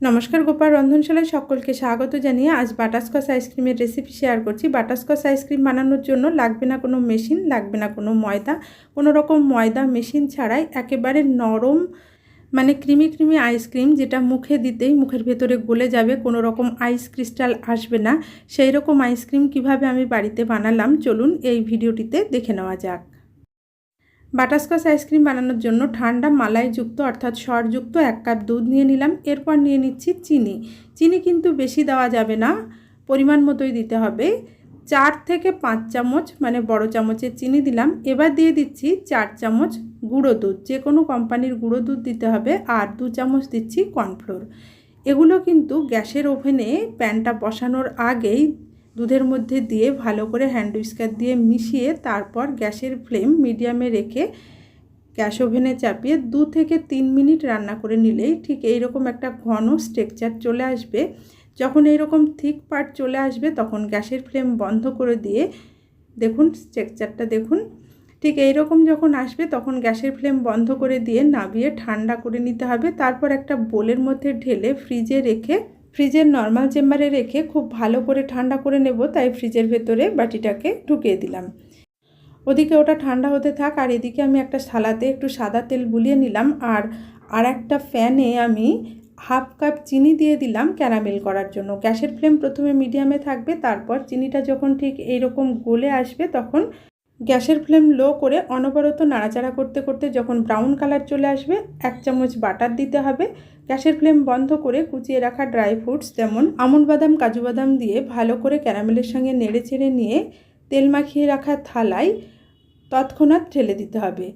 নমস্কার গোপাল রন্ধনশালায় সকলকে স্বাগত জানিয়ে আজ বাটারস্কচ আইসক্রিমের রেসিপি শেয়ার করছি। বাটারস্কচ আইসক্রিম বানানোর জন্য লাগবে না কোনো মেশিন, লাগবে না কোনো ময়দা। কোনো রকম ময়দা মেশিন ছাড়াই একেবারে নরম মানে ক্রিমি ক্রিমি আইসক্রিম যেটা মুখে দিতেই মুখের ভেতরে গলে যাবে, কোনো রকম আইস ক্রিস্টাল আসবে না। সেই রকম আইসক্রিম কীভাবে আমি বাড়িতে বানালাম, চলুন এই ভিডিওটিতে দেখে নেওয়া যাক। বাটারস্কচ আইসক্রিম বানানোর জন্য ঠান্ডা মালাইযুক্ত অর্থাৎ সরযুক্ত এক কাপ দুধ নিয়ে নিলাম। এরপর নিয়ে নিচ্ছি চিনি। চিনি কিন্তু বেশি দেওয়া যাবে না, পরিমাণ মতোই দিতে হবে। চার থেকে পাঁচ চামচ মানে বড় চামচের চিনি দিলাম। এবার দিয়ে দিচ্ছি চার চামচ গুঁড়ো দুধ। যে কোনো কোম্পানির গুঁড়ো দুধ দিতে হবে আর দু চামচ দিচ্ছি কর্নফ্লোর। এগুলো কিন্তু গ্যাসের ওভেনে প্যানটা বসানোর আগেই দুধের মধ্যে দিয়ে ভালো করে হ্যান্ড উইস্কার দিয়ে মিশিয়ে তারপর গ্যাসের ফ্লেম মিডিয়ামে রেখে গ্যাস ওভেনে চাপিয়ে দু থেকে তিন মিনিট রান্না করে নিলেই ঠিক এইরকম একটা ঘন স্ট্রেকচার চলে আসবে। যখন এইরকম থিক পার্ট চলে আসবে, তখন গ্যাসের ফ্লেম বন্ধ করে দিয়ে দেখুন স্ট্রেকচারটা দেখুন। ঠিক এইরকম যখন আসবে, তখন গ্যাসের ফ্লেম বন্ধ করে দিয়ে নাবিয়ে ঠান্ডা করে নিতে হবে। তারপর একটা বোলের মধ্যে ঢেলে ফ্রিজে রেখে ফ্রিজের নর্মাল চেম্বারে রেখে খুব ভালো করে ঠান্ডা করে নেব, তাই ফ্রিজের ভেতরে বাটিটাকে ঢুকিয়ে দিলাম। ওদিকে ওটা ঠান্ডা হতে থাক, আর এদিকে আমি একটা সালাতে একটু সাদা তেল বুলিয়ে নিলাম, আর আর একটা ফ্যানে আমি হাফ কাপ চিনি দিয়ে দিলাম ক্যারামেল করার জন্য। গ্যাসের ফ্লেম প্রথমে মিডিয়ামে থাকবে, তারপর চিনিটা যখন ঠিক এইরকম গলে আসবে, তখন গ্যাসের ফ্লেম লো করে অনবরত নাড়াচাড়া করতে করতে যখন ব্রাউন কালার চলে আসবে, এক চামচ বাটার দিতে হবে। গ্যাসের ফ্লেম বন্ধ করে কুচিয়ে রাখা ড্রাই ফ্রুটস যেমন আমন্ড বাদাম, কাজু বাদাম দিয়ে ভালো করে ক্যারামেলের সঙ্গে নেড়ে ছেড়ে নিয়ে তেল মাখিয়ে রাখা থালায় তৎক্ষণাৎ ঢেলে দিতে হবে।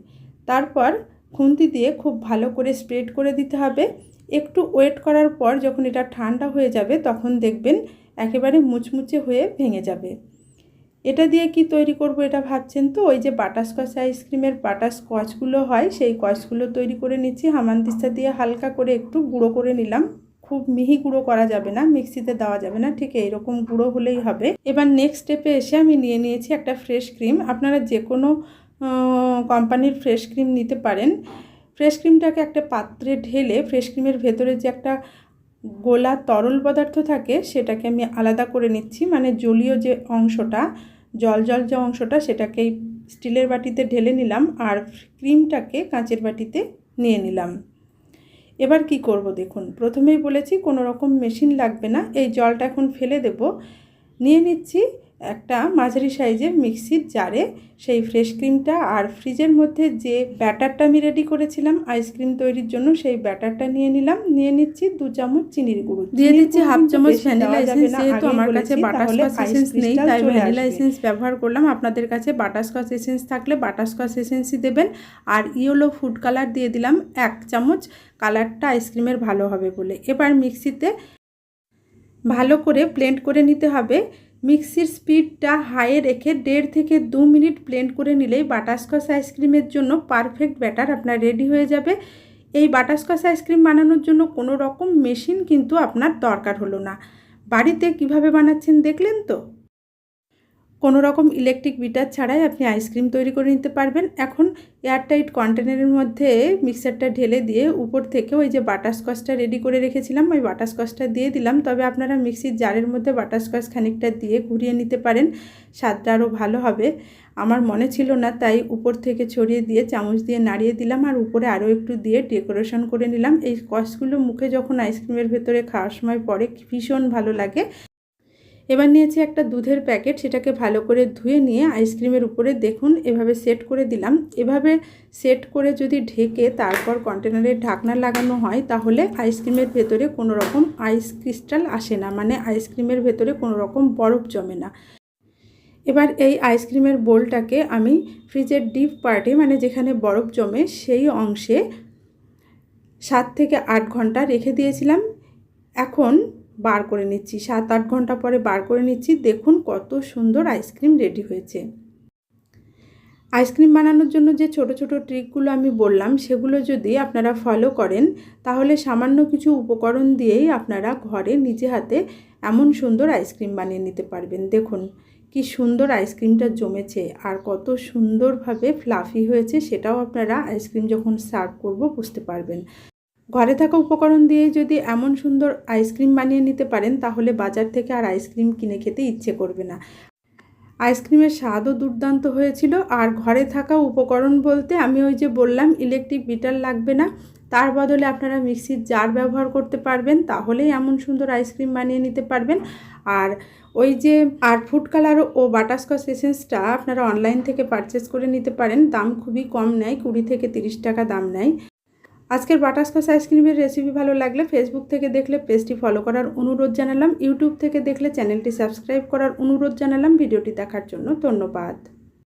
তারপর খুন্তি দিয়ে খুব ভালো করে স্প্রেড করে দিতে হবে। একটু ওয়েট করার পর যখন এটা ঠান্ডা হয়ে যাবে, তখন দেখবেন একেবারে মুচমুচে হয়ে ভেঙে যাবে। এটা দিয়ে কি তৈরি করব এটা ভাবছেন তো? ওই যে বাটারস্কচ আইসক্রিমের বাটার স্কচগুলো হয়, সেই কচগুলো তৈরি করে নিচ্ছি। হামানদিস্তা দিয়ে হালকা করে একটু গুঁড়ো করে নিলাম। খুব মিহি গুঁড়ো করা যাবে না, মিক্সিতে দেওয়া যাবে না, ঠিক এইরকম গুঁড়ো হলেই হবে। এবার নেক্সট স্টেপে এসে আমি নিয়ে নিয়েছি একটা ফ্রেশ ক্রিম আপনারা যে কোনো কোম্পানির ফ্রেশ ক্রিম নিতে পারেন। ফ্রেশ ক্রিমটাকে একটা পাত্রে ঢেলে ফ্রেশ ক্রিমের ভেতরে যে একটা গোলা তরল পদার্থ থাকে, সেটাকে আমি আলাদা করে নিচ্ছি। মানে জলীয় যে অংশটা জল জল যে অংশটা সেটাকে স্টিলের বাটিতে ঢেলে নিলাম আর ক্রিমটাকে কাঁচের বাটিতে নিয়ে নিলাম। এবার কি করব দেখুন, প্রথমেই বলেছি কোনো রকম মেশিন লাগবে না, এই জলটা এখন ফেলে দেব। নিয়ে নিচ্ছি একটা মাঝারি সাইজের মিক্সির জারে। সেই ফ্রেশ ক্রিমটা আর ফ্রিজের মধ্যে যে ব্যাটারটা আমি রেডি করেছিলাম আইসক্রিম তৈরির জন্য সেই ব্যাটারটা নিয়ে নিলাম। নিয়ে নিচ্ছি দু চামচ চিনির গুঁড়ো। দিয়ে দিচ্ছি হাফ চামচ ভ্যানিলা এসেন্স যেহেতু আমার কাছে বাটারস্কচ এসেন্স নেই তাই ভ্যানিলা এসেন্স ব্যবহার করলাম। আপনাদের কাছে বাটারস্কচ এসেন্স থাকলে বাটারস্কচ এসেন্সই দেবেন। আর ইয়েলো ফুড কালার দিয়ে দিলাম এক চামচ। কালারটা আইসক্রিমের ভালো হবে বলে। এবার মিক্সিতে ভালো করে প্লেন্ট করে নিতে হবে। মিক্সির স্পিডটা হাইয়ে রেখে দেড় থেকে দু মিনিট প্লেন্ট করে নিলেই বাটারস্কচ আইসক্রিমের জন্য পারফেক্ট ব্যাটার আপনার রেডি হয়ে যাবে। এই বাটারস্কচ আইসক্রিম বানানোর জন্য কোনো রকম মেশিন কিন্তু আপনার দরকার হলো না। বাড়িতে কীভাবে বানাচ্ছেন দেখলেন তো? কোনো রকম ইলেকট্রিক বিটার ছাড়াই আপনি আইসক্রিম তৈরি করে নিতে পারবেন। এখন এয়ারটাইট কন্টেনারের মধ্যে মিক্সারটা ঢেলে দিয়ে উপর থেকে ওই যে বাটারস্কচটা রেডি করে রেখেছিলাম, ওই বাটারস্কচটা দিয়ে দিলাম। তবে আপনারা মিক্সির জারের মধ্যে বাটারস্কচ খানিকটা দিয়ে ঘুরিয়ে নিতে পারেন, স্বাদটা আরও ভালো হবে। আমার মনে ছিল না, তাই উপর থেকে ছড়িয়ে দিয়ে চামচ দিয়ে নাড়িয়ে দিলাম আর উপরে আরও একটু দিয়ে ডেকোরেশন করে নিলাম। এই কচগুলো মুখে যখন আইসক্রিমের ভেতরে খাওয়ার সময় পরে ভীষণ ভালো লাগে। এবার নিয়েছি একটা দুধের প্যাকেট, সেটাকে ভালো করে ধুয়ে নিয়ে আইসক্রিমের উপরে দেখুন, এভাবে সেট করে দিলাম। এভাবে সেট করে যদি ঢেকে তারপর কন্টেনারের ঢাকনা লাগানো হয়, তাহলে আইসক্রিমের ভেতরে কোনো রকম আইস ক্রিস্টাল আসে না মানে আইসক্রিমের ভেতরে কোনো রকম বরফ জমে না। এবার এই আইসক্রিমের বোলটাকে আমি ফ্রিজের ডিপ পার্টে মানে যেখানে বরফ জমে সেই অংশে সাত থেকে আট ঘণ্টা রেখে দিয়েছিলাম। এখন বার করে নিচ্ছি। সাত আট ঘণ্টা পরে বার করে নিচ্ছি। দেখুন কত সুন্দর আইসক্রিম রেডি হয়েছে। আইসক্রিম বানানোর জন্য যে ছোট ছোট ট্রিকগুলো আমি বললাম, সেগুলো যদি আপনারা ফলো করেন, তাহলে সামান্য কিছু উপকরণ দিয়েই আপনারা ঘরে নিজে হাতে এমন সুন্দর আইসক্রিম বানিয়ে নিতে পারবেন। দেখুন কি সুন্দর আইসক্রিমটা জমেছে আর কত সুন্দরভাবে ফ্লাফি হয়েছে, সেটাও আপনারা আইসক্রিম যখন সার্ভ করব বুঝতে পারবেন। ঘরে থাকা উপকরণ দিয়েই যদি এমন সুন্দর আইসক্রিম বানিয়ে নিতে পারেন, তাহলে বাজার থেকে আর আইসক্রিম কিনে খেতে ইচ্ছে করবে না। আইসক্রিমের স্বাদও দুর্দান্ত হয়েছিল। আর ঘরে থাকা উপকরণ বলতে আমি ওই যে বললাম, ইলেকট্রিক বিটার লাগবে না। তার বদলে আপনারা মিক্সির জার ব্যবহার করতে পারবেন, তাহলেই এমন সুন্দর আইসক্রিম বানিয়ে নিতে পারবেন। আর ওই যে, আর ফুড কালার ও বাটারস্কচ এসেন্সটা আপনারা অনলাইন থেকে পারচেস করে নিতে পারেন। দাম খুবই কম নেয়, কুড়ি থেকে তিরিশ টাকা দাম নেয়। আজকের বাটারস্কচ আইসক্রিমের রেসিপি ভালো লাগলে ফেসবুক থেকে দেখলে পেজটি ফলো করার অনুরোধ জানালাম। ইউটিউব থেকে দেখলে চ্যানেলটি সাবস্ক্রাইব করার অনুরোধ জানালাম। ভিডিওটি দেখার জন্য ধন্যবাদ।